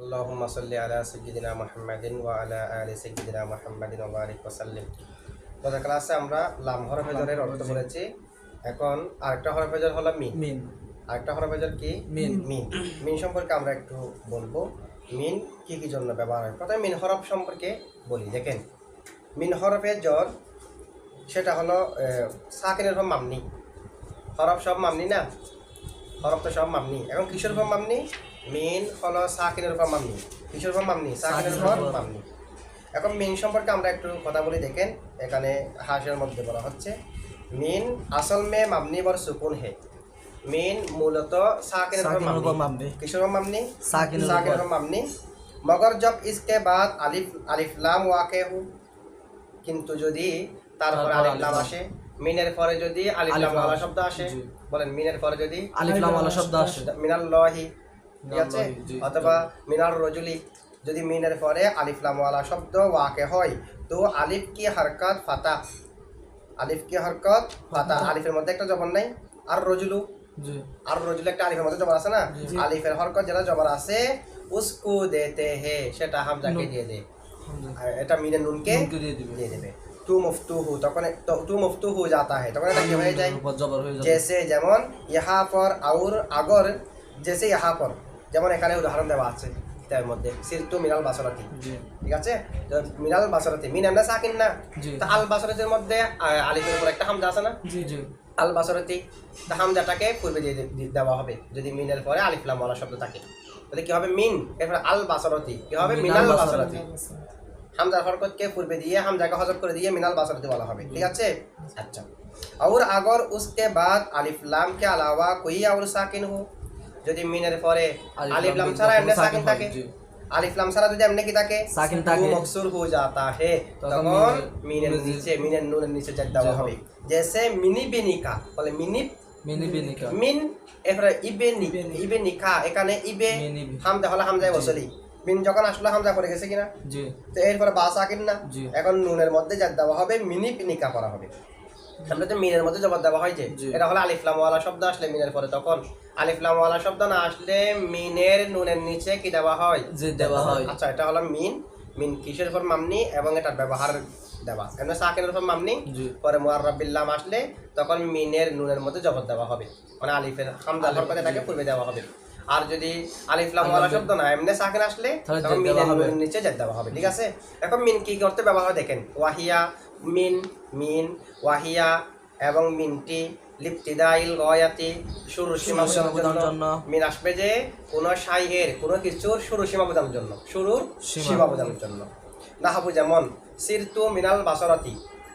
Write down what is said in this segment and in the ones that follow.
اللهم صل على سيدنا محمد وعلى آل سيدنا محمد وبارك وسلم গত ক্লাসে আমরা লাম হরফেজরের অর্থ করেছি এখন আরেকটা হরফেজর হলো মিন মিন আরেকটা হরফেজর কি মিন। মিন মিন সম্পর্কে আমরা একটু বলবো মিন কি কি জন্য ব্যবহার হয় প্রথমে মিন হরফ সম্পর্কে বলি দেখেন মিন হরফের জ্বর সেটা হলো আহ, সাকিনের উপর মামনি হরফ সব মামনি না হরফ তো সব মামনি এখন কিশোর উপর মামনি মেন হলো সাকিনের উপর মামনি। কিসের উপর মামনি? সাকিনের উপর মামনি। এখন মেন সম্পর্কে আমরা একটু কথা বলি দেখেন এখানে হাসের মধ্যে বলা হচ্ছে মেন আসল মে মামনি বর সুকুন হে। মেন মূলত সাকিনের উপর মামনি। কিসের উপর মামনি? সাকিনের উপর। মামনি। মগর জব ইসকে বাদ আলিফ আলিফ লাম ওয়াকে হু। কিন্তু যদি তারপর আলিফ লাম আসে মিনের পরে যদি আলিফ লাম ওয়ালা শব্দ আসে বলেন মিনের পরে যদি আলিফ লাম ওয়ালা শব্দ আসে। মিনাল লহি ঠিক আছে? অথবা মিনার রজুলি যদি মিনের পরে আলিফ লাম ওয়ালা শব্দ ওয়াকে হয় তো আলিফ কি হরকত? ফাতা। আলিফ কি হরকত? ফাতা। আলিফের মধ্যে একটা জবর নাই। আর রজুলু? আর রজুল একটা আলিফের মধ্যে জবর আছে না? আলিফের হরকত যেটা জবর আছে উসকু দেতে হে সেটা হামজাকে দিয়ে দে। এটা মিনের নুনকে দিয়ে দেবে। তু মুফতুহু তখন তো- মুফতুহু যাতা হে তখন এটা কি হয়ে যায়? জেসে যেমন ইহা পর আউর আগর জেসে ইহা পর। যেমন এখানে উদাহরণ দেওয়া আছে তার মধ্যে সিরতু মিনাল বাসরাতি জি ঠিক আছে তো মিনাল বাসরাতি মিন আমরা সাকিন না জি। তা আল বাসরাতির মধ্যে আ, আলিফের উপর একটা হামজা আছে না জি জি আল বাসরতি তা হামজাটাকে পূর্বে দিয়ে দে- দিয়ে দেওয়া হবে যদি মিনের পরে আলিফলাম ওয়ালা শব্দ থাকে তাহলে কি হবে মিন এরপরে আল বাসরতি কি হবে মিনাল মিনাল বাসরতি হামজার হরকতকে পূর্বে দিয়ে হামজাকে হজব করে দিয়ে মিনাল বাসরতি বলা হবে ঠিক আছে আচ্ছা और अगर उसके बाद अलिफ लाम के अलावा कोई और साकिन हो যদি মিনের পরে আলিফ লাম ছাড়া এমনি সাকিন থাকে। আলিফ লাম ছাড়া যদি এমনি কি থাকে? সাকিন থাকে। মকসুর হয়ে যাতা হে। তখন মিনের- নিচে মিনের নুনের নিচে জেদ দেওয়া হবে। জেসে মিনি বিনিকা বলে মিনি মিনি বিনিকা। মিন এরপরে ইবে নি- ইবে নিকা এখানে ইবে। হামজা হলে হামজায় বসলি মিন যখন আসলো হামজা পড়ে গেছে কিনা? জি। তো এরপরে বা সাকিন না। এখন নুনের মধ্যে যা দেওয়া হবে মিনি নিকা করা হবে। তো মিনের মধ্যে জবাব দেওয়া হয় যে এটা হলো আলিফলাম ওয়ালা শব্দ আসলে মিনের পরে তখন। আলিফলাম ওয়ালা শব্দ না আসলে মিনের নুনের নিচে কি দেওয়া হয়? দেওয়া হয়। আচ্ছা এটা হলো মিন। মিন কিসের উপর মামনি এবং এটার ব্যবহার দেওয়া। এমনি সাকিনের উপর মামনি। পরে আসলে তখন মিনের নুনের মধ্যে জবর দেওয়া হবে। মানে আলিফের তাকে পূর্বে দেওয়া হবে। আর যদি আলিফ লাম ওয়ালা শব্দ না এমনি সাকিন আসলে তখন মিনের নুনের নিচে জেদ দেওয়া হবে ঠিক আছে? এখন মিন কি করতে ব্যবহার দেখেন ওয়াহিয়া মিন মিন ওয়াহিয়া এবং মিনটি লিপ্তিদাইল গয়াতি শুরু সীমা বোঝানোর জন্য। মিন আসবে যে কোন সাইয়ের কোন কিছুর শুরু সীমা বোঝানোর জন্য শুরুর সীমা। সীমা বোঝানোর জন্য নাহাবু যেমন সিরতু মিনাল বাসরাতি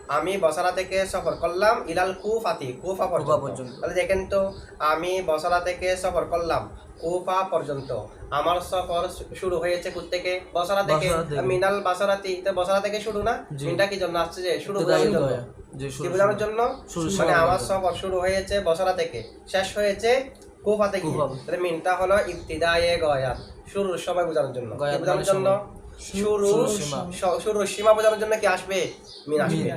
আমি বসারা থেকে সফর করলাম ইলাল কুফাতি কুফা পর্যন্ত। তাহলে দেখেন তো আমি বসরা থেকে সফর করলাম কুফা পর্যন্ত। আমার সফর শুরু হয়েছে কোথা থেকে। বসরা থেকে। মিনাল বাসরাতি তো বসরা থেকে শুরু না? মিনটা কি জন্য আসছে যে শুরু ইবতিদায়ী বোঝানোর জন্য? কি বোঝানোর জন্য? মানে আমার সফর শুরু হয়েছে বসরা থেকে। শেষ হয়েছে কুফা থেকে। তাহলে মিনটা হলো ইবতিদায়ে গয়াত। শুরুর সময় বোঝানোর জন্য। বোঝানোর মানে জন্য শুরু শুরুর সীমা। বোঝানোর জন্য কি আসবে। মিন আসবে।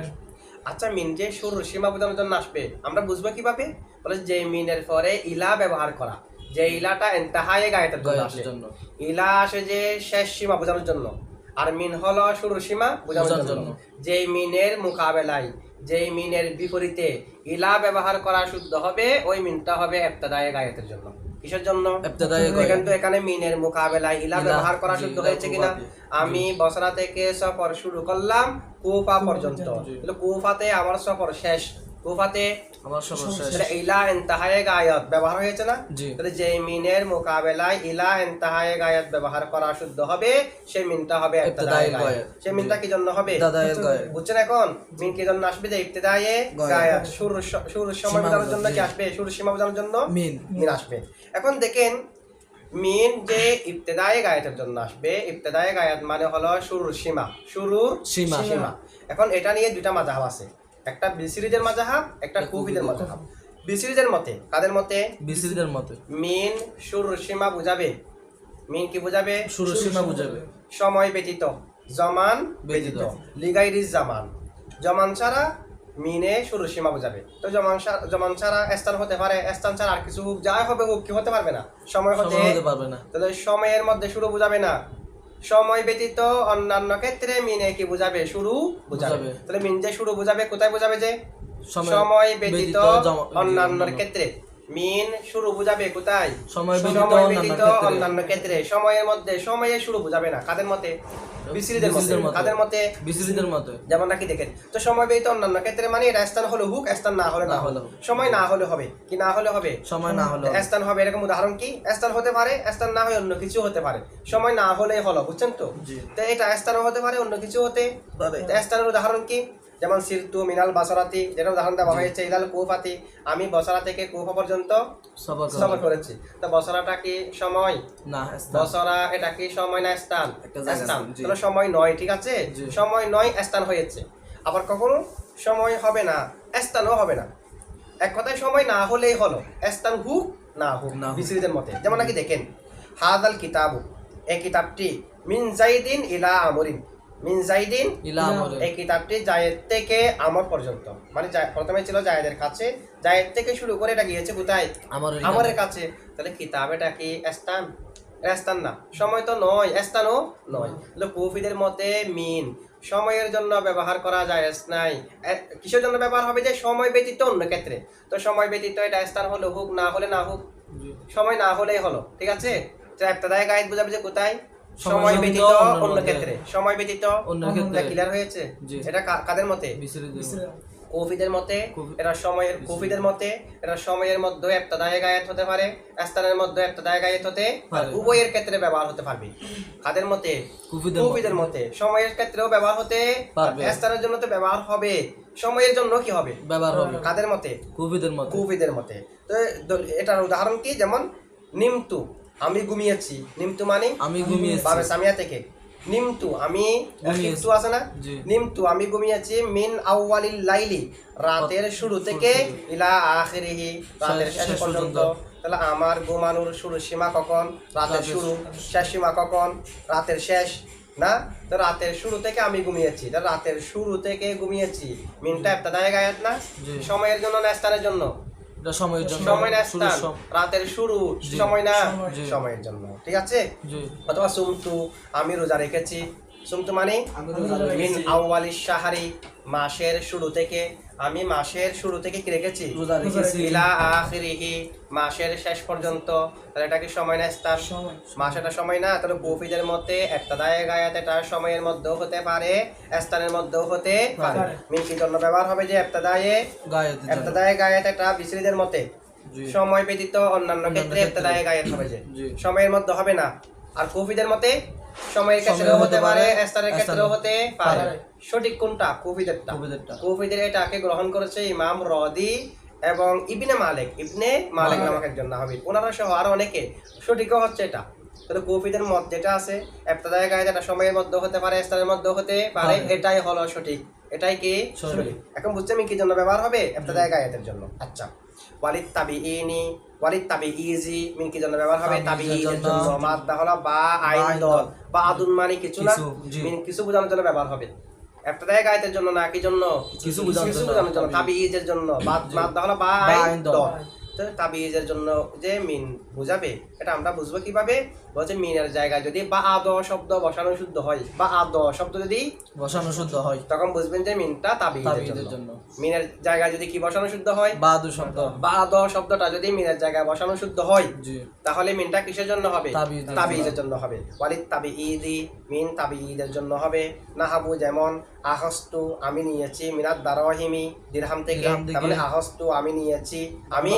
আচ্ছা মিন যে শুরুর সীমা বোঝানোর জন্য আসবে আমরা বুঝব কীভাবে? বলে যে মিনের পরে ইলা ব্যবহার করা। যে ইলাটা এন্তাহায়ে গায়েতের জন্য আসে। ইলা আসে যে শেষ সীমা বোঝানোর জন্য। আর মিন হলো শুরুর সীমা বোঝানোর বোঝানোর জন্য। যে মিনের মোকাবেলায় যে মিনের বিপরীতে ইলা ব্যবহার করা শুদ্ধ হবে ওই মিনটা হবে এফতাদায়ে গায়েতের জন্য। কিসের জন্য? এখানে মিনের মোকাবেলায় ইলা ব্যবহার করা শুদ্ধ হয়েছে কিনা? আমি বসরা থেকে সফর শুরু করলাম কুফা পর্যন্ত। কুফাতে আমার সফর শেষ। কুফাতে ইলা এন্তাহায়ে গায়াত ব্যবহার হয়েছে না? তাহলে যে মিনের মোকাবেলায় ইলা এন্তাহায়ে গায়াত ব্যবহার করা শুদ্ধ হবে সেই মিনটা হবে। সেই মিনটা কি জন্য হবে? বুঝছেন এখন? মিন কি জন্য আসবে যে ইবতিদায়ে গায়াত। শুরু শুরু সময় সীমা বোঝানোর জন্য কি আসবে? সুর সীমা বোঝানোর জন্য মিন। মিন আসবে। এখন দেখেন মিন যে ইবতেদায়ে গায়াতের জন্য আসবে ইবতেদায়ে গায়াত মানে হলো শুরুর সীমা শুরুর সীমা। সীমা। এখন এটা নিয়ে দুইটা মাজাহাব আছে একটা বিসিরিজের মাজাহাব একটা কুফিদের। মাজাহাব। বিসিরিজের মতে কাদের মতে? বিসিদের মতে। মিন শুরুর সীমা বুঝাবে। মিন কি বুঝাবে? শুরু সীমা বুঝাবে। সময় ব্যতীত জমান ব্যতীত। লিগাইরিজ জামান। জমান ছাড়া মিনে শুরু সীমা বোঝাবে। তো জমান জমান ছাড়া স্থান হতে পারে স্থান ছাড়া আর কিছু হোক যাই হবে হোক কি হতে পারবে না। সময় হতে পারবে না। তাহলে সময়ের মধ্যে শুরু বোঝাবে না। সময় ব্যতীত অন্যান্য ক্ষেত্রে মিনে কি বোঝাবে? শুরু বোঝাবে। তাহলে মিন যে শুরু বোঝাবে কোথায় বোঝাবে যে? সময় ব্যতীত অন্যান্য ক্ষেত্রে। মিন শুরু বোঝাবে কোথায়? সময় ব্যতীত অন্যান্য ক্ষেত্রে। সময়ের মধ্যে সময়ে শুরু বোঝাবে না। কাদের মতে? বিসিরিদের মতে। কাদের মতে? বিসিরিদের মতে। যেমন নাকি দেখেন তো সময় ব্যতীত অন্যান্য ক্ষেত্রে মানে এটা স্থান হলে হুক স্থান না হলে না হলে সময় না হলে হবে। কি না হলে হবে? সময় না হলো স্থান হবে এরকম উদাহরণ কি? স্থান হতে পারে স্থান না হয়ে অন্য কিছু হতে পারে। সময় না হলে হলো বুঝছেন তো। তো এটা স্থানও হতে পারে অন্য কিছু হতে স্থানের উদাহরণ কি? যেমন সিরতু মিনাল বাসরাতি যেটা উদাহরণ দেওয়া হয়েছে ইলাল কুফাতি আমি বসরা থেকে কুফা পর্যন্ত সফর করেছি। তো বসরাটা কি সময়? না স্থান। বসরা এটা কি সময় না স্থান? স্থান। তাহলে সময় নয় ঠিক আছে? সময় নয় স্থান হয়েছে। আবার কখনো? সময় হবে না স্থানও হবে না। এক কথায় সময় না হলেই হলো স্থান হুক না হুক না। বিসিরিদের মতে যেমন নাকি দেখেন হাদাল কিতাবু এই কিতাবটি মিন জাইদিন ইলা আমরিন। মিন জাইদিন এই কিতাবটি জায়েদ থেকে আমর পর্যন্ত। মানে প্রথমে ছিল জায়েদের কাছে। জায়েদ থেকে শুরু করে এটা গিয়েছে কোথায় আমার আমাদের কাছে। তাহলে কিতাব এটা কি? স্থান স্থান না। সময় তো নয়। স্থানও নয়। তাহলে কৌফিদের মতে মিন। সময়ের জন্য ব্যবহার করা যায় নাই। কিসের জন্য ব্যবহার হবে যে সময় ব্যতীত অন্য ক্ষেত্রে? তো সময় ব্যতীত এটা স্থান হলো হোক না হলে না হোক। সময় না হলেই হলো। ঠিক আছে? তো একটা দায় গাইড বোঝাবে যে কোথায়? সময় ব্যতীত অন্য ক্ষেত্রে। সময় ব্যতীত অন্য ক্ষেত্রে। ক্লিয়ার হয়েছে? এটা কাদের মতে? কৌফিদের মতে। এরা সময়ের কৌফিদের মতে এরা সময়ের মধ্যে একটা দায় গায়েত হতে পারে স্থানের মধ্যে একটা দায় গায়েত হতে পারে। উভয়ের ক্ষেত্রে ব্যবহার হতে পারবে। কাদের মতে? কুফিদের কৌফিদের মতে। সময়ের ক্ষেত্রেও ব্যবহার হতে পারবে। স্থানের জন্য তো ব্যবহার হবে। সময়ের জন্য কি হবে? ব্যবহার হবে। কাদের মতে? কুফিদের মতে। কৌফিদের মতে। তো এটার উদাহরণ কি? যেমন নিমতু। আমি ঘুমিয়েছি। নিমতু মানে? আমি ঘুমিয়েছি। বাবে সামিয়া থেকে। নিমতু আমি ঘুমিয়েছি। নিমতু আছে না? নিমতু আমি ঘুমিয়েছি মিন আউয়ালিল লাইলি। রাতের শুরু থেকে ইলা আখিরিহি রাতের শেষ- পর্যন্ত। তাহলে আমার ঘুমানোর শুরু সীমা কখন? রাতের শুরু শেষ। সীমা কখন? রাতের শেষ না? তো রাতের শুরু থেকে আমি ঘুমিয়েছি। রাতের শুরু থেকে ঘুমিয়েছি। মিনটা একটা দায় গায়াত না? সময়ের জন্য না স্থানের জন্য। এটা সময়ের জন্য। সময় না স্থান। রাতের শুরু সময় না সময়ের জন্য। ঠিক আছে? অথবা সুমতু আমি রোজা রেখেছি। সুমতু মানে? মিন আউয়ালিশ শাহরি মাসের শুরু থেকে আমি মাসের শুরু থেকে কি রেখেছি? ইলা আখিরিহি মাসের শেষ পর্যন্ত। তাহলে এটা কি সময় না স্থান মাস এটা সময় না? তাহলে কফিদের মতে একটা দায়ে গায়াত এটা সময়ের মধ্যেও হতে পারে স্থানের মধ্যেও হতে পারে। জন্য ব্যবহার হবে যে একটা দায়ে একটা দায়ে গায়াত এটা বিসরিদের মতে? সময় ব্যতীত অন্যান্য ক্ষেত্রে ক্ষেত্রে। একটা দায়ে গায়াত হবে যে। সময়ের মধ্যে হবে না। আর কফিদের মতে? সময়ের ক্ষেত্রেও হতে পারে স্থানের ক্ষেত্রেও হতে পারে। সঠিক কোনটা? কফিদেরটা কুফিদেরটা কফিদের এটাকে গ্রহণ করেছে ইমাম রদি এবং ইবনে মালিক। ইবনে মালিক। নামক একজন নাহাবি ওনারা সহ আরও অনেকে। সঠিকও হচ্ছে এটা। তাহলে কফিদের মত যেটা আছে একটা জায়গায় যেটা সময়ের মধ্যে হতে পারে স্থানের মধ্যে হতে পারে। এটাই হলো সঠিক। এটাই কি? সঠিক। এখন বুঝছি আমি কি জন্য ব্যবহার হবে? একটা জায়গায় এর জন্য। আচ্ছা। ওয়ালিদ তাবি ইনি ওয়ালিদ তাবি ইজি মিনকি জন্য ব্যবহার হবে তাবি ইজের জন্য। মাদ বা আইন দল। বা আদুন মানে কিছু না। মিন কিছু বোঝানোর জন্য ব্যবহার হবে একটা জায়গায় আয়াতের জন্য না কি জন্য কিছু বোঝানোর জন্য, তাবি ইজের জন্য মাদ মাদ্দা হলো বা আইন দল। তাবি ইজের জন্য যে মিন বুঝাবে এটা আমরা বুঝব কীভাবে বলছে মিনের জায়গায়। যদি বা আদ শব্দ বসানো শুদ্ধ হয় বা আদ শব্দ যদি বসানো শুদ্ধ হয় তখন বুঝবেন যে মিনটা তাবিদের জন্য। মিনের জায়গায় যদি কি বসানো শুদ্ধ হয়? বা দু শব্দ। বা আদ শব্দটা যদি মিনের জায়গায় বসানো শুদ্ধ হয় তাহলে মিনটা কিসের জন্য হবে? তাবিজের জন্য। হবে। ওয়ালিদ তাবি ইদি মিন তাবি ঈদের জন্য হবে। নাহাবু যেমন আহস্তু আমি নিয়েছি মিনাত দারহিমি দিরহাম থেকে। তারপরে আহস্তু আমি নিয়েছি আমি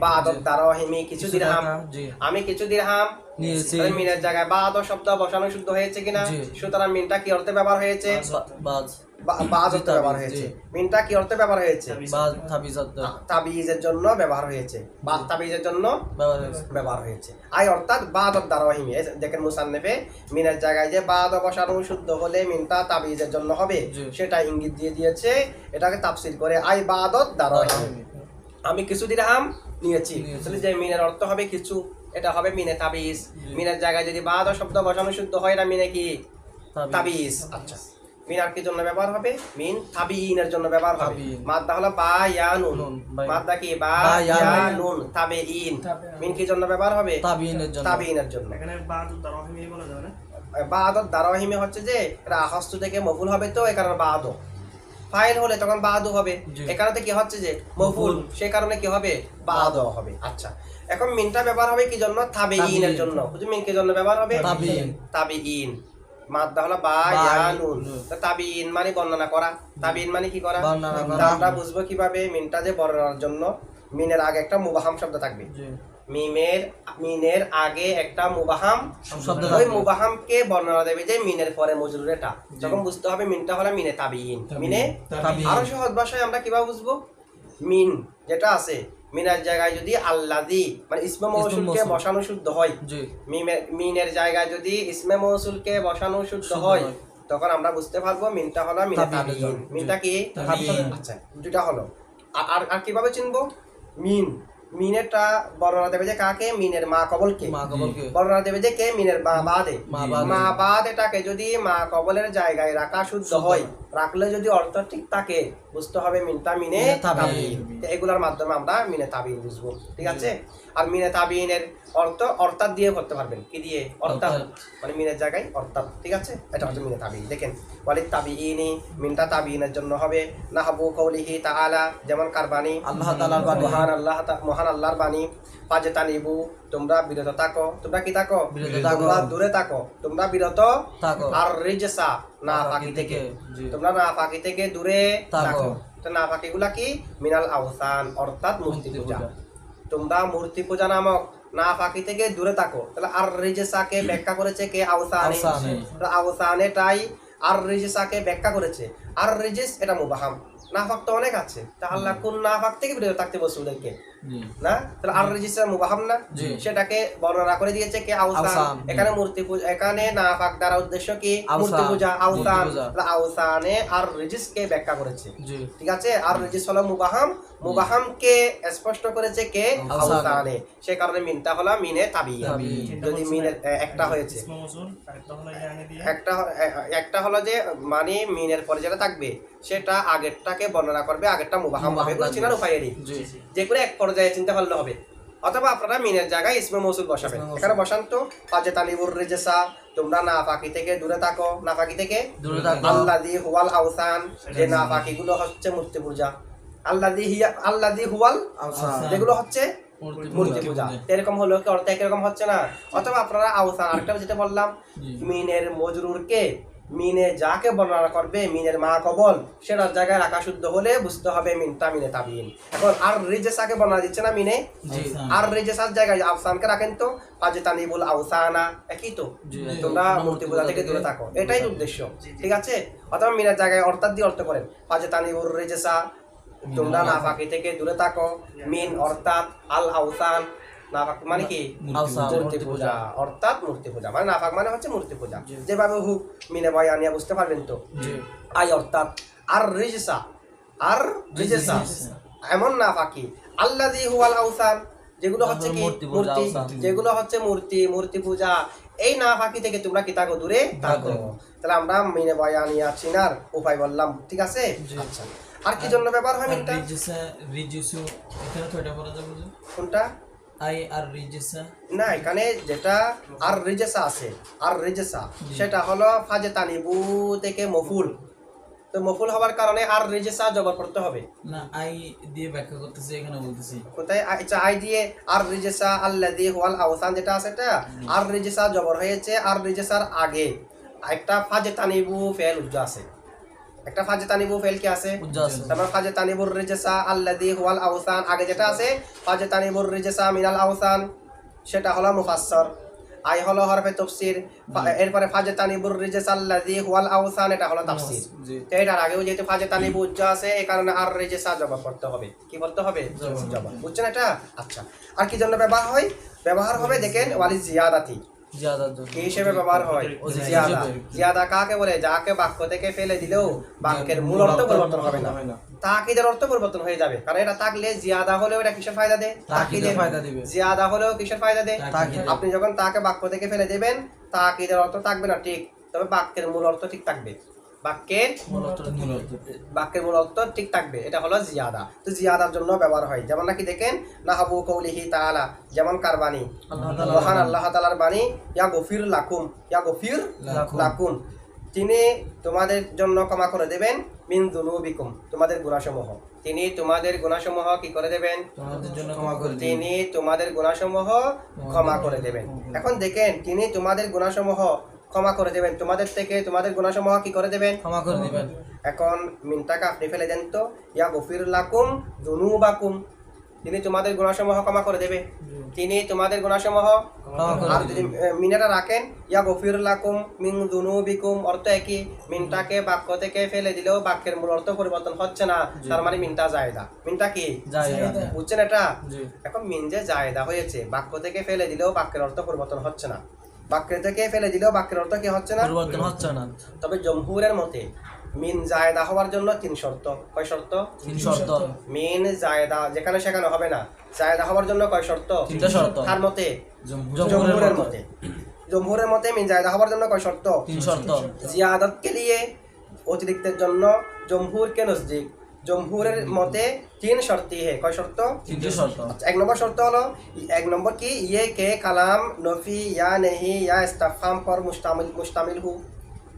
বা আদব দারহিমি। কিছু কিছু দিরহাম। আমি কিছু দিরহাম নিয়েছি। মিনের জায়গায় বা আদব শব্দ বসানো শুদ্ধ হয়েছে কিনা সুতরাং মিনটা কি অর্থে ব্যবহার হয়েছে? বাজ বাজ অর্থে ব্যবহার হয়েছে। মিনটা কি অর্থে ব্যবহার হয়েছে? তাবিজের জন্য ব্যবহার হয়েছে। বা তাবিজের জন্য ব্যবহার হয়েছে। আই অর্থাৎ বাদ দারহিমি দেখেন মুসান্নেফে মিনের জায়গায় যে বাদ বসানো শুদ্ধ হলে মিনটা তাবিজের জন্য হবে সেটা ইঙ্গিত দিয়ে দিয়েছে এটাকে তাফসির করে আই বাদত দারহিমি আমি কিছু দিরহাম নিয়েছি। নিয়েছি। যে মিনের অর্থ হবে কিছু। এটা হবে মিনে তাবিজ। মিনের জায়গায় যদি বাদ শব্দ বসানো শুদ্ধ হয় এটা মিনে কি? তাবিজ। আচ্ছা। মিন আর কি জন্য ব্যবহার হবে? মিন তাবিইনের জন্য ব্যবহার হবে। মাদ্দা হলো বা ইয়া নুন। মাদ্দা কি? বা বা ইয়া নুন। তাবিইন। মিন কি জন্য ব্যবহার হবে? তাবিনের জন্য। তাবিইনের জন্য। এখানে দারহিমি বলা যাবে না? দারাহিমে হচ্ছে যে এটা আহস্তু থেকে মফুল হবে তো এই কারণে বাদ ফাইল হলে তখন বাদু হবে। এ কারণে কি হচ্ছে যে মফুল সেই কারণে কি হবে? বাদ হবে। আচ্ছা। এখন মিনটা ব্যবহার হবে কি জন্য? ইনের তাবিইন। জন্য। বুঝলি মিন কি জন্য ব্যবহার হবে। তাবে ইন মাদ্দা হলো বা বা ইয়া ইয়া নুন। নুন। মানে বর্ণনা করা। তাবিইন মানে কি করা? বর্ণনা করা। আমরা বুঝব কীভাবে? মিনটা যে বর্ণনার জন্য। মিনের আগে একটা মুবাহাম শব্দ থাকবে। জি। মিমের মিনের আগে একটা মুবাহাম শব্দ ওই মুবাহামকে বর্ণনা দেবে যে মিনের পরে মজরুর এটা। যখন বুঝতে হবে মিনটা হলো মিনে তাবিইন মিনে। আরও সহজ ভাষায় আমরা কীভাবে বুঝব? মিন যেটা আছে মিনের জায়গায় যদি আল্লাহ দি মানে ইসমে মৌসুলকে মৌসুল। বসানো শুদ্ধ হয় মিনের জায়গায় যদি ইসমে মৌসুলকে বসানো শুদ্ধ হয়। তখন আমরা বুঝতে পারব মিনটা হলো মিনা মিনটা কি? আচ্ছা দুটা হলো। আর আর কীভাবে চিনবো? মিন। মিনেরটা বর্ণনা দেবে যে কাকে? মিনের মা কবলকে। মা কবলকে। বর্ণনা দেবে যে কে? মিনের মা বাদে। মা বাদ। এটাকে যদি মা কবলের জায়গায় রাখা শুদ্ধ হয় রাখলে যদি অর্থ ঠিক থাকে বুঝতে হবে মিনটা মিনে এগুলোর মাধ্যমে আমরা মিনে তাবিন বুঝব। ঠিক আছে? আর মিনে তাবিনের অর্থ অর্থাৎ দিয়ে করতে পারবেন। কি দিয়ে? অর্থাৎ। মানে মিনের জায়গায় অর্থাৎ। ঠিক আছে? এটা হচ্ছে মিনে তাবিন দেখেন ওয়ালিদ তাবিইনি মিনটা তাবিনের জন্য হবে। নাহাবু কৌলিহি তাআলা যেমন আল্লাহ তাআলার বাণী। মহান আল্লাহ মহান আল্লাহর বাণী। পাজেতানিবু তোমরা বিরত থাকো। তোমরা কি থাকো? তোমরা দূরে থাকো। তোমরা বিরত থাকো। আর রিজসা না ফাঁকি থেকে। তোমরা না ফাঁকি থেকে দূরে থাকো। তো না ফাঁকি গুলা কি? মিনাল আওসান অর্থাৎ মূর্তি পূজা পূজা। তোমরা মূর্তি পূজা নামক না ফাঁকি থেকে দূরে থাকো। তাহলে আর রিজসাকে ব্যাখ্যা করেছে কে? আওসানে। আওসানেটাই আর রিজসাকে ব্যাখ্যা করেছে। আর রিজেস এটা মুবাহাম। নাফাক তো অনেক আছে। তা আল্লাহ কোন নাফাক থেকে বিরত থাকতে বলছে ওদেরকে? না? তাহলে আর রেজিস্টার মুবাহাম না? সেটাকে বর্ণনা করে দিয়েছে কে? এখানে মূর্তি পূজা এখানে না পাক দ্বারা উদ্দেশ্য কি? মূর্তি পূজা। আউসান। মূর্তি আউসানে আর রেজিস কে ব্যাখ্যা করেছে। ঠিক আছে? আর রেজিস হলো মুবাহাম। মুবাহাম কে স্পষ্ট করেছে কে? আউসান। আউসানে। সে কারণে মিনটা হলো মিনে তাবিয়া। তাবিইন। যদি মিনের এ, একটা হয়েছে। ইয়ানি দিয়ে। একটা একটা হলো যে মানে মিনের পরে যেটা থাকবে সেটা আগেরটাকে বর্ণনা করবে? আগেরটা মুবাহাম হবে। এগুলো। চিনার উপায়। জি যে কোনো এক পর্যায়ে চিন্তা করলে হবে। অথবা আপনারা মিনের জায়গায় ইসমে মৌসুল বসাবেন। এখানে বসান তো ফাজে তালিবুর রেজেসা তোমরা না পাখি থেকে দূরে থাকো। থেকে দূরে থাকো। আল্লাদি হুয়াল আউসান যে গুলো হচ্ছে মূর্তি পূজা। আল্লাদি হিয়া আল্লাদি হুয়াল আউসান। যেগুলো হচ্ছে মূর্তি পূজা। পূজা। এরকম হলো কি অর্থ একরকম হচ্ছে না? অথবা আপনারা আউসান আরেকটা যেটা বললাম। মিনের মজরুরকে মিনে যাকে বর্ণনা করবে মিনের মা কবল সেটার জায়গায় রাখা শুদ্ধ হলে বুঝতে হবে মিনটা মিনে তাবিন। এখন আর রিজেসাকে বর্ণনা দিচ্ছে না মিনে? আর রেজেসার জায়গায় আফসানকে রাখেন তো? আউসানা একই তো? তোমরা মূর্তি পূজা থেকে দূরে থাকো। এটাই উদ্দেশ্য। ঠিক আছে? অথবা মিনার জায়গায় অর্থাৎ দিয়ে অর্থ করেন পাজে তানিবুল রেজেসা তোমরা না ফাঁকি থেকে দূরে থাকো। মিন অর্থাৎ আল আউসান না ফাঁকি মানে কি? মূর্তি পূজা। অর্থাৎ মূর্তি পূজা। মানে নাফাক মানে হচ্ছে মূর্তি পূজা। যেভাবে হুক মিনে বয় আনিয়া বুঝতে পারবেন তো? আই অর্থাৎ আর রিজসা। আর রিজসা। এমন না ফাঁকি আল্লাদি হুয়াল আউসান যেগুলো হচ্ছে কি? মূর্তি মূর্তি। যেগুলো হচ্ছে মূর্তি মূর্তি পূজা। এই না ফাঁকি থেকে তোমরা কি থাকো দূরে? থাকো। তাহলে আমরা মিনে বয়ানিয়া চিনার উপায় বললাম ঠিক আছে? আচ্ছা। আর কি জন্য ব্যবহার হয় মিনটা রিজুসু এখানে কয়টা পড়া যাবে কোনটা? আই আর রিজেসা? না এখানে যেটা আর রিজেসা আছে আর রিজেসা সেটা হলো ফাজে তানিবু থেকে মফুল। তো মফুল হওয়ার কারণে আর রিজেসা জবর করতে হবে। না আই দিয়ে ব্যাখ্যা করতেছি এখানে বলতেছি। কোথায়? আচ্ছা আই দিয়ে আর রিজেসা আল্লাদি হুয়াল আওসান যেটা আছে এটা আর রিজেসা জবর হয়েছে আর রিজেসার আগে একটা ফাজে তানিবু ফেল উজ্জা আছে। একটা ফাজে তানিবু ফেল কি আছে? তারপর ফাজে তানিবুর রিজেসা আল্লাদি হুয়াল আওসান আগে যেটা আছে ফাজে তানিবুর রিজেসা মিনাল আওসান সেটা হলো মুফাসসর। আই হলো হরফে তফসির এরপরে ফাজে তানিবুর রিজেসা আল্লাদি হুয়াল আওসান এটা হলো তাফসির। তো এটার আগেও যেহেতু ফাজে তানিবু উজ্জা আছে এই কারণে আর রেজেসা জবাব করতে হবে। কি করতে হবে? জবাব। বুঝছেন এটা? আচ্ছা। আর কি জন্য ব্যবহার হয়? ব্যবহার হবে দেখেন ওয়ালি জিয়াদাতি। কি হিসেবে ব্যবহার হয়। জিয়াদা। জিয়াদা। কাকে বলে? যাকে বাক্য থেকে ফেলে দিলেও বাক্যের মূল অর্থ পরিবর্তন হবে না। তাকিদের অর্থ পরিবর্তন হয়ে যাবে। কারণ এটা থাকলে জিয়াদা হলেও এটা কিসের ফায়দা দেয়? জিয়াদা হলেও কিসের ফায়দা দেয়? আপনি যখন তাকে বাক্য থেকে ফেলে দেবেন তাকিদের অর্থ থাকবে না ঠিক। তবে বাক্যের মূল অর্থ ঠিক থাকবে। বাক্যের বাক্যের মূল অর্থ ঠিক থাকবে। এটা হলো জিয়াদা। তো জিয়াদার জন্য ব্যবহার হয়। যেমন নাকি দেখেন? না হাবু কৌলিহি তাআলা যেমন কার বাণী? আল্লাহ মহান আল্লাহ তাআলার বাণী ইয়া গফির লাকুম ইয়া গফির লাকুম। তিনি তোমাদের জন্য ক্ষমা করে দেবেন মিন দুনুবিকুম তোমাদের গুণাসমূহ। তিনি তোমাদের গুণাসমূহ কি করে দেবেন। তিনি তোমাদের গুনাহসমূহ ক্ষমা করে দেবেন। এখন দেখেন তিনি তোমাদের গুনাহসমূহ ক্ষমা করে দেবেন। তোমাদের থেকে তোমাদের গুনাহসমূহ কি করে দেবেন? ক্ষমা করে দিবেন। এখন মিনটাকে আপনি ফেলে দেন তো। ইয়া গফির লাকুম দুনুবাকুম তিনি তোমাদের গুনাহসমূহ ক্ষমা করে দেবে। তিনি তোমাদের করে আর যদি মিনাটা রাখেন ইয়া গফির লাকুম মিন দুনুবিকুম অর্থ একই। মিনটাকে বাক্য থেকে ফেলে দিলেও বাক্যের মূল অর্থ পরিবর্তন হচ্ছে না। তার মানে মিনটা জায়দা। মিনটা কি? বুঝছেন এটা? এখন মিন যে জায়দা হয়েছে বাক্য থেকে ফেলে দিলেও বাক্যের অর্থ পরিবর্তন হচ্ছে না। বাক্যের থেকে ফেলে দিলেও বাক্যের অর্থ কি হচ্ছে না? পরিবর্তন হচ্ছে না। তবে জমহুরের মতে মিন জায়দা হওয়ার জন্য তিন শর্ত। কয় শর্ত? তিন শর্ত। মিন জায়দা যেখানে সেখানে হবে না। জায়দা হওয়ার জন্য কয় শর্ত? তিনটা শর্ত। তার মতে জমহুরের। মতে। জমহুরের মতে মিন জায়দা হওয়ার জন্য কয় শর্ত? তিন শর্ত। জিয়াদত কে লিয়ে অতিরিক্তের জন্য জমহুর কে নজদিক। জমহুরের মতে তিন শর্তি হে। কয় শর্ত? তিনটে শর্ত। আচ্ছা, এক নম্বর শর্ত হলো এক নম্বর কি? ইয়ে কে কালাম নফি ইয়া নেহি ইয়া ইস্তাফাম পর মুস্তামিল মুস্তামিল হু।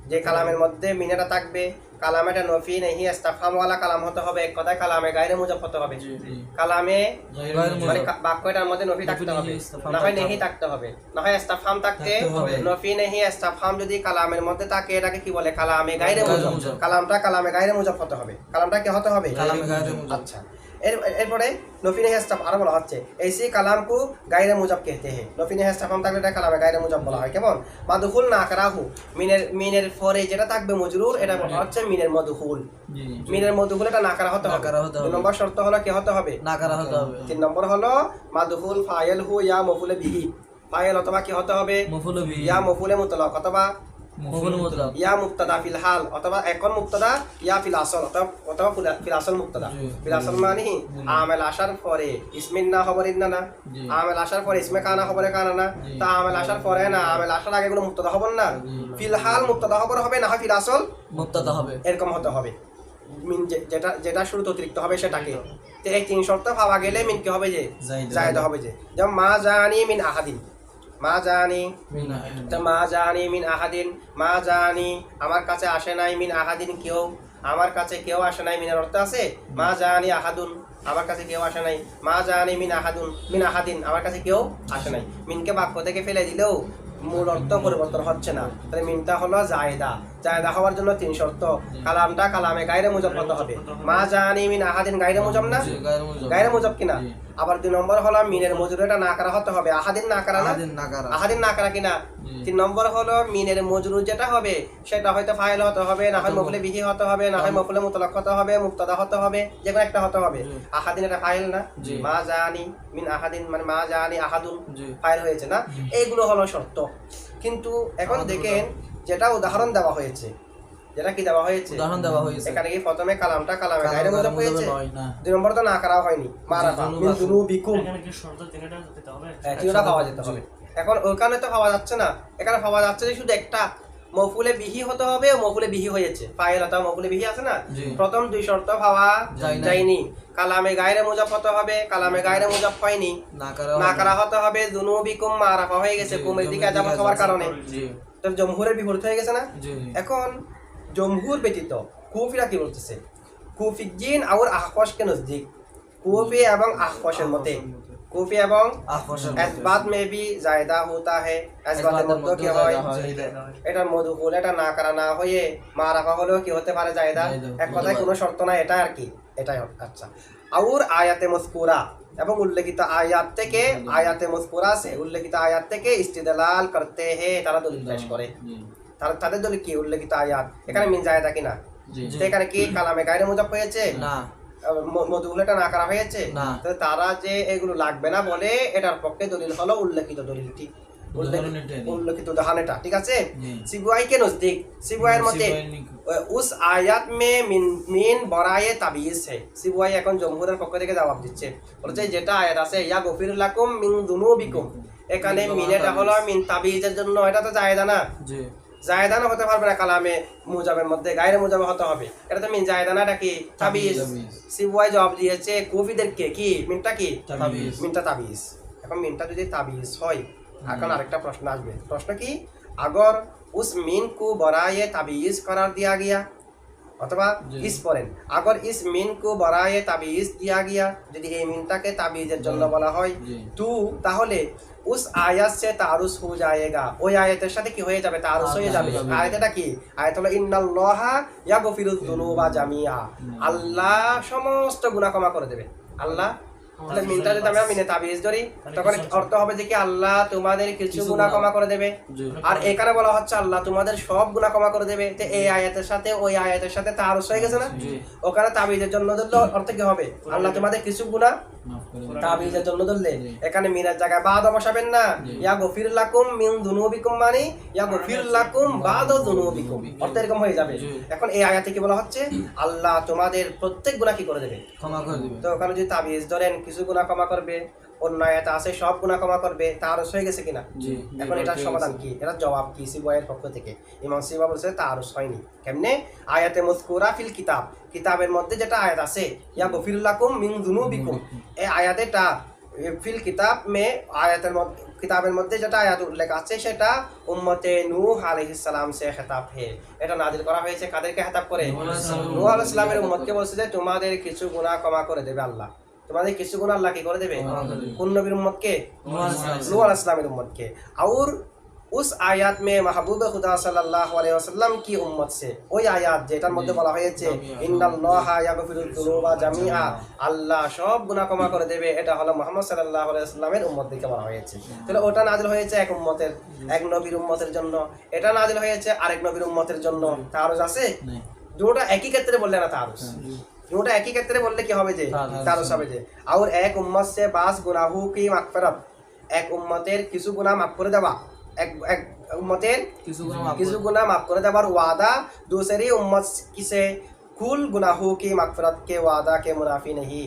যে কালামের মধ্যে মিনাটা থাকবে। কালাম এটা নফি নেহি ইস্তাফামওয়ালা কালাম হতে হবে এক কথায় কালামে গায়রে মুজাফ হতে হবে। কালামে মানে বাক্যটার মধ্যে নফি থাকতে হবে। না হয় নেহি থাকতে হবে। না হয় ইস্তাফাম থাকতে। নফি নেহি ইস্তাফাম যদি কালামের মধ্যে থাকে এটাকে কি বলে? কালামে গায়রে মুজব। কালামটা কালামে গায়রে মুজাফ হতে হবে। কালামটা কি হতে হবে? কালামে গায়রে মুজব। আচ্ছা। এরপরে নফিনে হেস্টাফ আরও বলা হচ্ছে। এই সি কালামকু গাইরে মুজাব কেহতে হে। নফিনে হেস্টাফ আম থাকলে এটা কালামে গাইরে মুজাব বলা হয়। কেমন? মাদুখুল না কারাহু মিনের মিনের ফরে যেটা থাকবে মজরুর এটা বলা হচ্ছে মিনের মদুহুল। মিনের মদুহুল এটা নাকারা হতে হবে। দুই নম্বর শর্ত হলো কি হতে হবে? নাকারা হতে হবে। তিন নম্বর হলো মাদুখুল ফায়েল হু ইয়া মফুলে বিহি। ফায়েল অথবা কি হতে হবে? মফুলে বিহি। ইয়া মফুলে মুতলাক অথবা ইয়া মুক্তাদা ফিল হাল অথবা এখন মুক্তাদা ইয়া ফিল আসল অথবা অথবা ফিল আসল মুক্তাদা। ফিল আসল মানে আমেল আসার পরে ইসমিন না খবরের না। না আমেল আসার পরে ইসমে কানা খবরে কানা না। তা আমেল আসার পরে না আমেল আসার আগে কোনো মুক্তাদা খবর না। ফিল হাল মুক্তাদা খবর হবে না হয় ফিল আসল মুক্তাদা হবে। এরকম হতে হবে। মিন যেটা যেটা শুরুতে অতিরিক্ত হবে সেটাকে। এই তিন শর্ত পাওয়া গেলে মিন কি হবে যে জায়দা। জায়দা হবে যে। যেমন মা জানি মিন আহাদিন। মা জানি মা জানি মিন আহাদিন মা জানি আমার কাছে আসে নাই মিন আহাদিন কেউ আমার কাছে কেউ আসে নাই মিনার অর্থ আছে? মা জানি আহাদুন আমার কাছে কেউ আসে নাই। মা জানি মিন আহাদুন মিন আহাদিন আমার কাছে কেউ আসে নাই। মিনকে বাক্য থেকে ফেলে দিলেও মূল অর্থ পরিবর্তন হচ্ছে না। তাহলে মিনটা হলো জায়দা। জায়দা হওয়ার জন্য তিন শর্ত। কালামটা কালামে গাইরে মুজব হতে হবে? মা জানি মিন আহাদিন গাইরে মুজব না? গায়রে মুজব। কিনা? আবার দুই নম্বর হলো মিনের মজুরিটা না করা হতে হবে। আহাদিন না করা না? আহাদিন না করা। আহাদিন না করা কিনা? তিন নম্বর হলো মিনের মজরুর যেটা হবে সেটা হয়তো ফাইল হতে হবে না হয় মফুলে বিহি হতে হবে না হয় মফুলে মুতলাক হতে হবে মুক্তাদা হতে হবে যে কোনো একটা হতে হবে। আহাদিন এটা ফাইল না? মা জানি মিন আহাদিন মানে মা জানি আহাদুন ফাইল হয়েছে না? এইগুলো হলো শর্ত। কিন্তু এখন দেখেন যেটা উদাহরণ দেওয়া হয়েছে। যেটা কি দেওয়া হয়েছে? উদাহরণ দেওয়া হয়েছে। এখানে কি প্রথমে কালামটা কালামে গায়রে মুজব হয়েছে মুজব নয়, না। দুই নম্বর তো না করা হয়নি। মারাফা দুনু মিন বাকুম। দুনুবিকুম এখানে কি শর্ত তিনটা দিতে হবে? হ্যাঁ, তিনটা পাওয়া যেতে হবে। এখন ওখানে তো পাওয়া যাচ্ছে না। এখানে পাওয়া যাচ্ছে যে শুধু একটা। মফুলে বিহি হতে হবে মফুলে বিহি হয়েছে ফাইল অথবা মফুলে বিহি আছে না? প্রথম দুই শর্ত নাই। যায়নি। কালামে গায়রে মুজাফ হতে হবে কালামে গায়রে মুজাফ হয়নি। না করা হতে হবে দুনুবিকুম মারাফা হয়ে গেছে কুমের দিকে আজাব হওয়ার কারণে। জি। তো জমহুরের বিপরীত হয়ে গেছে না? জি। এখন জমহুর ব্যতীত কুফিরা কি বলতেছে? কুফিজিন আর আহকশকে নজদিক? কুফি এবং আহকশের মতে। কুফি এবং আফসর এসবাত মে ভি জায়দা হোতা হে মধ্যে কি হয়। এটা মধুকুল এটা না করা না হয়ে মা রাখা হলেও কি হতে পারে জায়দা? এক কথায় কোনো শর্ত নাই এটা আর কি? এটাই আচ্ছা। আউর আয়াতে মজকুরা এবং উল্লেখিত আয়াত থেকে আয়াতে মজকুরা আছে উল্লেখিত আয়াত থেকে ইস্তিদলাল করতে হে তারা দলিল পেশ করে। তারা তাদের দলিল কি? উল্লেখিত আয়াত। এখানে মিন জায়দা কিনা? এখানে কি কালামে গায়রে মুজাব হয়েছে? না। মধুগুলো এটা না করা হয়েছে না। তো তারা যে এগুলো লাগবে না বলে এটার পক্ষে দলিল হলো উল্লেখিত দলিলটি উদাহরণ এটাই। উল্লেখিত উদাহরণ এটা ঠিক আছে জি। সিবুয়াই के नजदीक সিবুয়াইয়ের মতে সিবুয়াই নিকট। উস আয়াত মে মিন মিন বরায়ে তাবিজ है সিবুয়াই এখন জমহুরের পক্ষ থেকে জবাব দিচ্ছে বলছে যেটা আয়াত আছে ইয়া গফির লাকুম মিন দুনুবিকুম এখানে মিনেটা হলো মিন তাবিজের জন্য এটা তো জায়েদা না জি জায়দানা হতে পারবে না কালামে মুজাবের মধ্যে গায়ের মুজাবে হতে হবে। এটা তো মিন জায়দানাটা কি? তাবিজ। সিবুয়াই জবাব দিয়েছে কবিদেরকে কি? মিনটা কি? তাবিজ। মিনটা তাবিজ। এখন মিনটা যদি তাবিজ হয় এখন আরেকটা প্রশ্ন আসবে। প্রশ্ন কি? আগর উস মিন কু বরায়ে তাবিজ করার দিয়া গিয়া অথবা ইস পড়েন। আগর ইস মিন কু বরায়ে তাবিজ দিয়া গিয়া যদি এই মিনটাকে তাবিজের জন্য বলা হয় তু তাহলে উস আয়াত সে তারুস হো যায়েগা ওই আয়াতের সাথে কি হয়ে যাবে তারুস হয়ে যাবে হয়ে। আয়াতটা কি আয়াত হলো ইন্নাল্লাহা ইয়াগফিরুয যুনুবা জামিআ আল্লাহ সমস্ত গুনাহ ক্ষমা করে দেবে। আল্লাহ? তাহলে মিনটা যদি আমরা মিনে তাবিজ ধরি তখন অর্থ হবে যে কি? আল্লাহ তোমাদের কিছু গুনাহ ক্ষমা করে দেবে। আর এখানে বলা হচ্ছে আল্লাহ তোমাদের সব গুনাহ ক্ষমা করে দেবে। তো এই আয়াতের সাথে ওই আয়াতের সাথে তারুস হয়ে গেছে না? ওখানে তাবিজের জন্য অর্থ কি হবে? আল্লাহ তোমাদের কিছু গুনাহ। তাবিজের জন্য ধরলে? এখানে মিনার জায়গায় বাদ বসাবেন না। ইয়া গফির লাকুম মিন দুনুবিকুম মানে ইয়া গফির লাকুম বাদ দুনুবিকুম। অর্থ এরকম হয়ে যাবে। এখন এই আয়াতে কি বলা হচ্ছে? আল্লাহ তোমাদের প্রত্যেক গুণা কি করে দেবে। ক্ষমা করে দিবে। তো ওখানে যদি তাবিজ ধরেন কিছু গুণা ক্ষমা করবে। অন্য আয়াতে আছে সব গুনাহ ক্ষমা করবে তার হয়ে গেছে কিনা? এখন এটার সমাধান কি? এটা জবাব কি সিবয়ের পক্ষ থেকে? ইমাম সিবা বলছে তার হয়নি। কেমনে? আয়াতে মুজকুরা ফিল কিতাব। কিতাবের মধ্যে যেটা আয়াত আছে ইয়া গফির লাকুম মিন দুনুবিকুম এই আয়াতেটা ফিল কিতাব মে আয়াতের মধ্যে কিতাবের মধ্যে যেটা আয়াত উল্লেখ আছে সেটা উম্মতে নূহ আলাইহিস সালাম সে খেতাব হে। এটা নাজিল করা হয়েছে কাদেরকে খেতাব করে? নূহ আলাইহিস সালাম। নূহ আলাইহিস সালামের উম্মতকে। বলছে যে তোমাদের কিছু গুনাহ ক্ষমা করে দেবে আল্লাহ। তোমাদের কিছু গুণ আল্লাহ কি করে দেবে? কোন নবীর উস আয়াত মে মাহবুব খুদা কি উম্মত সে? ওই আয়াত যেটার মধ্যে বলা হয়েছে আল্লাহ সব গুনা ক্ষমা করে দেবে। এটা হলো মোহাম্মদ সাল্লাল্লাহু আলাইহি ওয়াসাল্লামের বলা হয়েছে। তাহলে ওটা নাজিল হয়েছে এক উম্মতের এক নবীর উম্মতের জন্য। এটা নাজিল হয়েছে আরেক নবীর উম্মতের জন্য। তারজ আছে? দুটো একই ক্ষেত্রে বললেন না দুটোটা একই ক্ষেত্রে বললে কি হবে যে তারজ। তারজ হবে যে আর এক উম্মত সে বাস গুনাহু কি মাগফিরাত এক উম্মতের কিছু গুনাহ মাফ করে দেওয়া এক এক উম্মতের কিছু গুনাহ মাফ কিছু করে- गुनाह माफ कर देवार वादा दूसरी उम्मत किसे कुल गुनाहों की मगफरत के वादा के मुनाफी नहीं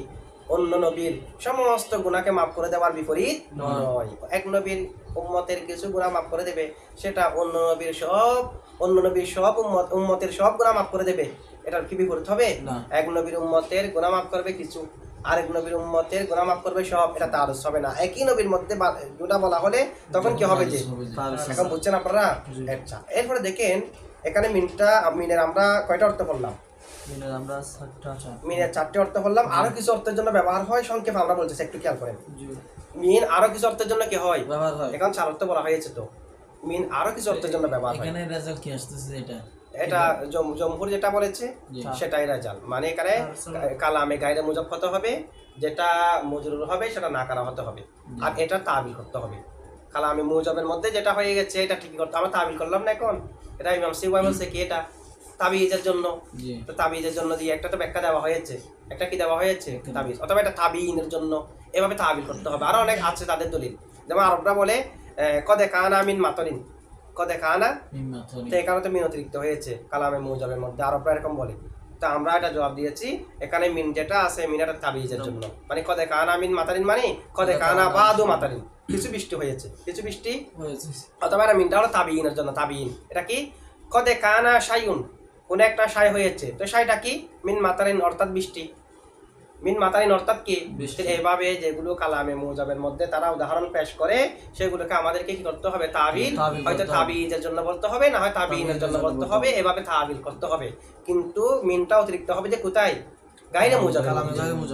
অন্য নবীর সমস্ত গুনাহকে মাফ করে দেওয়ার বিপরীত নয় এক নবীর উম্মতের কিছু গুনাহ মাফ করে দেবে সেটা অন্য নবীর সব অন্য নবীর সব উম্মত উম্মতের সব গুনাহ মাফ করে দেবে এটার কি বিপরীত হবে। এক নবীর উম্মতের গুনাহ মাফ করবে কিছু আরেক নবীর উম্মতের গুনাহ মাফ করবে সব এটা তার হবে না। একই নবীর মধ্যে দুটা বলা হলে তখন কি হবে যে এখন বুঝছেন আপনারা? আচ্ছা এরপরে দেখেন এখানে মিনটা মিনের আমরা কয়টা অর্থ করলাম আমরা মিনের চারটে অর্থ করলাম আরও কিছু অর্থের জন্য ব্যবহার হয়? সংক্ষেপে আমরা বলতেছি একটু খেয়াল করেন। মিন আরও কিছু অর্থের জন্য কি হয়? ব্যবহার হয়। এখন চার অর্থ বলা হয়েছে তো। মিন আরও কিছু অর্থের জন্য ব্যবহার হয়। এখানে রেজাল্ট কি আসতেছে এটা? এটা জম- জমহুর যেটা বলেছে। সেটাই রাজাল। মানে এখানে কালামে গাইরে মুজব হতে হবে যেটা মজরুর হবে সেটা না করা হতে হবে। আর এটা তাবিল করতে হবে। কালামে মুজবের মধ্যে যেটা হয়ে গেছে এটা ঠিকই করতে আমরা তাবিল করলাম না এখন। এটা ইমাম সিবাই বলছে কি এটা তাবিজের জন্য। তো তাবিজের জন্য দিয়ে একটা তো ব্যাখ্যা দেওয়া হয়েছে। একটা কি দেওয়া হয়েছে? তাবিজ। অথবা এটা তাবিনের জন্য। এভাবে তাবিল করতে হবে। আরও অনেক আছে তাদের দলিল। যেমন আরবরা বলে কদে কানা মিন মাতরিন। কদে কানা এখানে তো মিন অতিরিক্ত হয়েছে কালামে মুজাবের মধ্যে। আরবরা এরকম বলে। তো আমরা এটা জবাব দিয়েছি এখানে মিন যেটা আছে মিন তাবিজের জন্য। মানে কদে কানা মিন মাতারিন মানে? কদে কানা বাদু মাতারিন। কিছু বৃষ্টি হয়েছে কিছু বৃষ্টি? অথবা এটা মিনটা হলো তাবিইনের জন্য তাবিইন। এটা কি? কদে কানা কোন একটা সাই হয়েছে। তো সাইটা কি? মিন মাতারিন অর্থাৎ বৃষ্টি। মিন মাতারিন অর্থাৎ কি? এভাবে যেগুলো কালামে মোজাবের মধ্যে তারা উদাহরণ পেশ করে সেগুলোকে আমাদেরকে কি করতে হবে? তাবিল। হয়তো তাবিজের জন্য বলতে হবে না হয় তাবিনের জন্য বলতে হবে এভাবে তাবিল করতে হবে। কিন্তু মিনটা অতিরিক্ত হবে যে কোথায়? গাইরে মুজাবে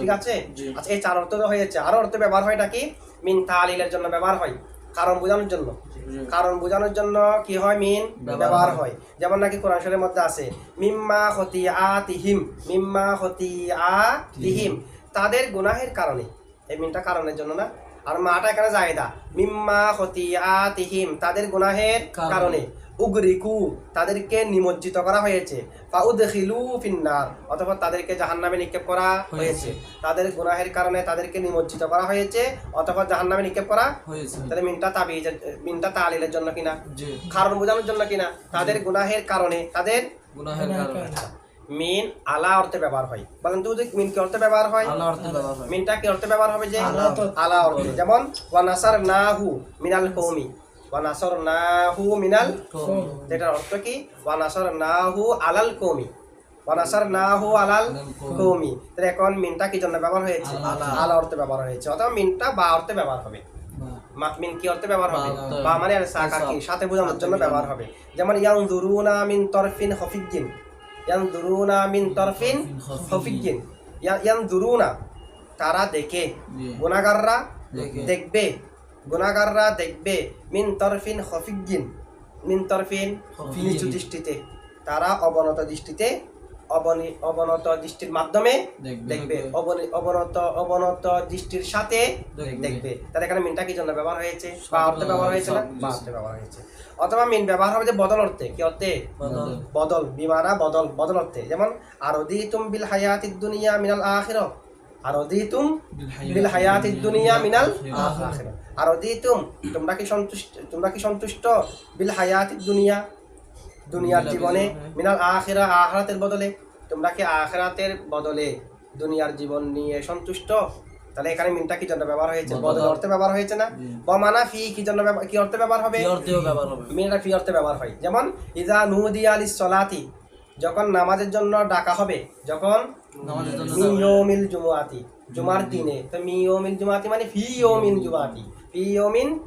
ঠিক আছে। আচ্ছা এই চার অর্থ হয়েছে। আরও অর্থ ব্যবহার হয় নাকি? মিন তালিলের জন্য ব্যবহার হয়। কারণ বোঝানোর জন্য। কারণ বোঝানোর জন্য কি হয়? মিন ব্যবহার হয়। হয়। যেমন নাকি কোরআন শরীরের মধ্যে আছে মিম্মা হতি আ তিহিম মিম্মা হতি আ তিহিম তাদের গুনাহের কারণে। এই মিনটা কারণের জন্য না। আর মাটা এখানে জায়দা মিম্মা হতি আ তিহিম তাদের গুনাহের কারণে। কারণে উগরিকু তাদেরকে নিমজ্জিত করা হয়েছে। ফাউদখিলু ফিন্নার অথবা তাদেরকে জাহান্নামে নিক্ষেপ করা হয়েছে। তাদের গুনাহের কারণে তাদেরকে নিমজ্জিত করা হয়েছে অথবা জাহান্নামে নিক্ষেপ করা হয়েছে। তাহলে মিনটা তাবিজের মিনটা তালিলের জন্য কিনা কারণ বোঝানোর জন্য কিনা তাদের গুনাহের কারণে তাদের গুনাহের কারণে। মিন আলা অর্থে ব্যবহার হয়। বলেন তো মিন কি অর্থে ব্যবহার হয়? আল্লাহ অর্থে ব্যবহার হয়। মিনটা কি অর্থে ব্যবহার হবে যে? আলা অর্থে। যেমন ওয়ানাসার নাহু মিনাল কৌমি। ওয়ানাসর নাহু মিনাল এটার অর্থ কি? ওয়ানাসর নাহু আলাল কৌমি ওয়ানাসর নাহু আলাল কৌমি তাহলে এখন মিনটা কি জন্য ব্যবহার হয়েছে? আলা। অর্থে ব্যবহার হয়েছে। অথবা মিনটা বা অর্থে ব্যবহার হবে। মিন কি অর্থে ব্যবহার হবে? বা মানে সাকা কি সাথে বোঝানোর জন্য ব্যবহার হবে। যেমন ইয়াং দুরুনা মিন তরফিন হফিজ্জিন। ইয়াং দুরুনা মিন তরফিন হফিজ্জিন। ইয়াং দুরুনা তারা দেখে। দেখে। দেখবে। গুনাগাররা দেখবে মিন তরফিন হফিজ্জিন মিন তরফিন নিচু দৃষ্টিতে। তারা অবনত দৃষ্টিতে অবনি অবনত দৃষ্টির মাধ্যমে দেখবে। দেখবে। অবনি- অবনত অবনত দৃষ্টির সাথে দেখবে। তাহলে এখানে মিনটা কি জন্য ব্যবহার হয়েছে? বা অর্থে ব্যবহার হয়েছে না? বা। অর্থে ব্যবহার হয়েছে। অথবা মিন ব্যবহার হবে যে বদল অর্থে। কি অর্থে? বদল। বিমানা বদল বদল অর্থে। যেমন তুম বিল হায়াতিদ দুনিয়া মিনাল আখির বিল দুনিয়া মিনাল আখির আরদি তুম তোমরা কি সন্তুষ্ট তোমরা কি সন্তুষ্ট? বিল দুনিয়া দুনিয়ার জীবনে মিনাল আখিরা আখরাতের বদলে। তোমরা কি আখরাতের বদলে দুনিয়ার জীবন নিয়ে সন্তুষ্ট? তাহলে এখানে মিনটা কি জন্য ব্যবহার হয়েছে? বদল। অর্থে ব্যবহার হয়েছে না? বমানা ফি কি জন্য কি অর্থে ব্যবহার হবে? ব্যবহার মিনটা ফি অর্থে ব্যবহার হয়। যেমন ইজা নুদিয়া আলিস সলাতি যখন নামাজের জন্য ডাকা হবে যখন মিয়মিল জুমার দিনে। তো মিয়মিল জুমাতি মানে ফি ইয়মিল জুমাতি। ফি ইয়মিন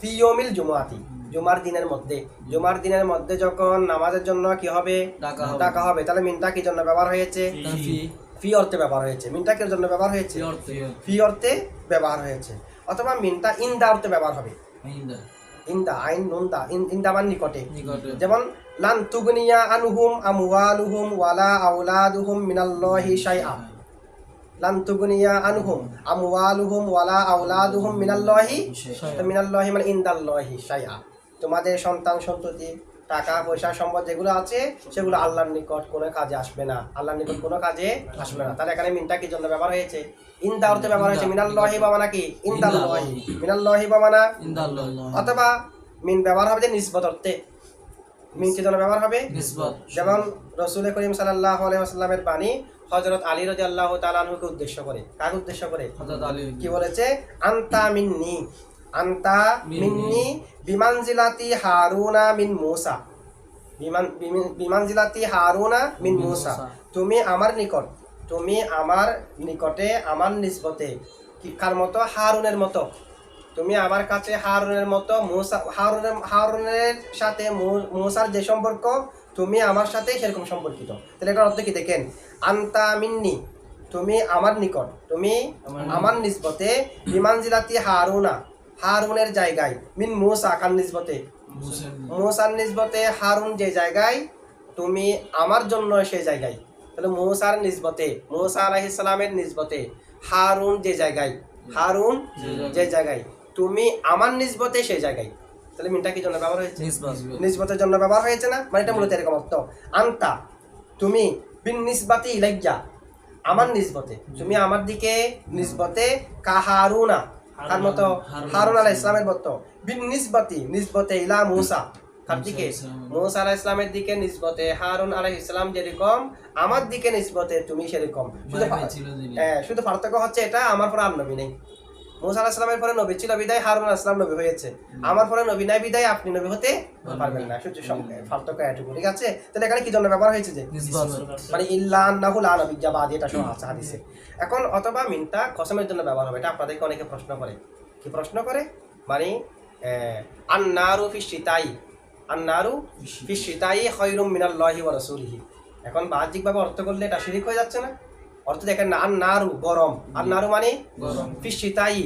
ফি ইয়মিল জুমাতি। জুমার দিনের মধ্যে। জুমার দিনের মধ্যে যখন নামাজের জন্য কি হবে? ডাকা হবে। তাহলে মিনটা কি জন্য ব্যবহার হয়েছে? ফি। ফি। অর্থে ব্যবহার হয়েছে। মিনটা কি জন্য ব্যবহার হয়েছে? ফি অর্থে। ব্যবহার হয়েছে। অথবা মিনটা ইন্দা অর্থে ব্যবহার হবে। ইন্দা। আইন নুনদা ইন- ইন্দামান নিকটে। নিকটে। যেমন লান তুগনিয়া আনহুম আমওয়ালুহুম ওয়ালা আওলাদুহুম মিনাল্লাহি শাইআ লান তুগনিয়া আনহুম আমওয়ালুহুম ওয়ালা আওলাদুহুম মিনাল্লাহি তো মিনাল্লাহি মানে ইনদাল্লাহি শাইআ তোমাদের সন্তান সন্ততি টাকা পয়সা সম্পদ যেগুলো আছে সেগুলো আল্লাহর নিকট কোনো কাজে আসবে না। আল্লাহর নিকট কোনো কাজে আসবে না। তাহলে এখানে মিনটা কি জন্য ব্যবহার হয়েছে? ইন্দা অর্থে ব্যবহার হয়েছে মিনাল্লাহি বা মানা কি? ইনদাল্লাহি। মিনাল্লাহি বা মানা? অথবা মিন ব্যবহার হবে যে নিসবত অর্থে। মিন কি জন্য ব্যবহার হবে? যেমন রসুল করিম সাল্লাহ আলাইসাল্লামের বাণী হজরত আলী রাজি আল্লাহ তালুকে উদ্দেশ্য করে। কাকে উদ্দেশ্য করে? হযরত আলী। কি বলেছে? আন্তা মিন্নি। আন্তা মিন্নি। বিমানজিলাতি হারুনা মিন মুসা। বিমান বিমি- বিমানজিলাতি হারুনা মিন মুসা। তুমি আমার নিকট তুমি আমার নিকটে আমার নিসবতে কি কার মতো হারুনের মতো তুমি আমার কাছে হারুনের মতো মুসা হারুনের হারুনের সাথে মুসার যে সম্পর্ক তুমি আমার সাথে সেরকম সম্পর্কিত। তাহলে এটার অর্থ কি দেখেন? আন্তা মিন্নি তুমি আমার নিকট তুমি আমার নিসবতে বিমানজিলাতি হারুনা হারুনের জায়গায় মিন মুসা কার নিসবতে? মুসার নিসবতে হারুন যে জায়গায় তুমি আমার জন্য সেই জায়গায়। তাহলে মুসার নিসবতে মুসা আলাইহিস সালামের নিসবতে হারুন যে জায়গায় হারুন যে জায়গায়। তুমি আমার নিসবতে সেই জায়গায়। তাহলে মিনটা কি জন্য ব্যবহার হয়েছে? নিসবত নিসবতের জন্য ব্যবহার হয়েছে না? মানে এটা মূলত এরকম অর্থ। আন্তা তুমি বিন নিসবাতি ইলাইয়া আমার নিসবতে তুমি আমার দিকে নিসবতে কাহারুনা তার মতো? হারুন আলাহ ইসলামের মতো। বিন নিসবাতি নিসবতে ইলা মুসা তার দিকে? মুসা আলাহ ইসলামের দিকে নিসবতে হারুন আলাহ ইসলাম যেরকম আমার দিকে নিসবতে তুমি সেরকম। শুধু। হ্যাঁ শুধু পার্থক্য হচ্ছে এটা আমার পরে আর নবী নেই। মুসা আলাহ পরে নবী ছিল বিদায় হারুন আলাহ ইসলাম নবী হয়েছে। আমার পরে নবী নাই বিদায় আপনি নবী হতে পারবেন না। শুধু সব পার্থক্য এটুকু ঠিক আছে? তাহলে এখানে কি জন্য ব্যবহার হয়েছে যে? মানে ইল্লা আন্নাহু লা নবিয়্যা এটা সহ আছে হাদিসে। এখন অথবা মিনটা কসমের জন্য ব্যবহার হবে এটা আপনাদেরকে অনেকে প্রশ্ন করে। কি প্রশ্ন করে? মানে আন্নারু ফি শীতাই। আন্নারু ফি শীতাই খৈরুম মিনাল্লাহি ওয়া রাসূলিহি। এখন বাহ্যিকভাবে অর্থ করলে এটা শিরিক হয়ে যাচ্ছে না? অর্থ দেখেন না আন্নারু গরম। আন্নারু মানে? গরম। শীতাই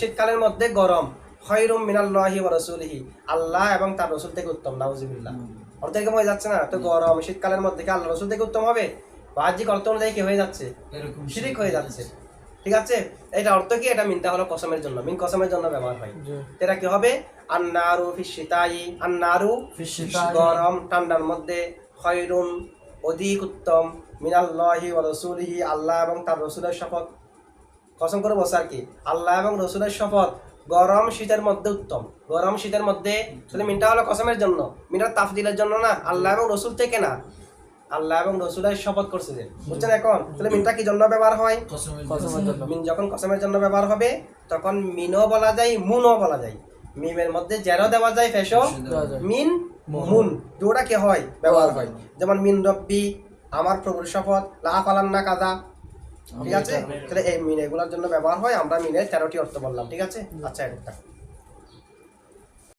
শীতকালের মধ্যে গরম। খৈরুম মিনাল্লাহি ওয়া রাসূলিহি। আল্লাহ এবং তার রসুল থেকে উত্তম নাউজুবিল্লাহ। অর্থ এরকম হয়ে যাচ্ছে না? তো গরম শীতকালের মধ্যে কি আল্লাহ রসুল থেকে উত্তম হবে? বাহ্যিক অর্থ অনুযায়ী কি হয়ে যাচ্ছে? শিরিক হয়ে যাচ্ছে। ঠিক আছে? এটা অর্থ কি? এটা মিনটা হলো কসমের জন্য। মিন কসমের জন্য ব্যবহার হয়। এটা কি হবে? আন্নারু ফিসিতাই আন্নারু। গরম ঠান্ডার মধ্যে খয়রুন অধিক উত্তম। মিনাল্লাহি ওয়া রাসূলিহি আল্লাহ এবং তার রসুলের শপথ। কসম করে বসে আর কি আল্লাহ এবং রসুলের শপথ গরম শীতের মধ্যে উত্তম। গরম শীতের মধ্যে তাহলে মিনটা হলো কসমের জন্য মিনটা তাফদিলের জন্য না আল্লাহ এবং রসুল থেকে না। আল্লাহ এবং রসুলের শপথ করছে যে বুঝছেন এখন? তাহলে মিনটা কি জন্য ব্যবহার হয়? কসমের কসমের জন্য। মিন যখন কসমের জন্য ব্যবহার হবে তখন মিনও বলা যায় মুনও বলা যায়। মিমের মধ্যে জেরো দেওয়া যায় ফেসো মিন। মুন। দুটা কি হয়? ব্যবহার হয়। যেমন মিন রব্বি আমার প্রভুর শপথ লাফ আলান্না কাদা ঠিক আছে? তাহলে এই মিন এগুলোর জন্য ব্যবহার হয় আমরা মিনে তেরোটি অর্থ বললাম ঠিক আছে? আচ্ছা এটা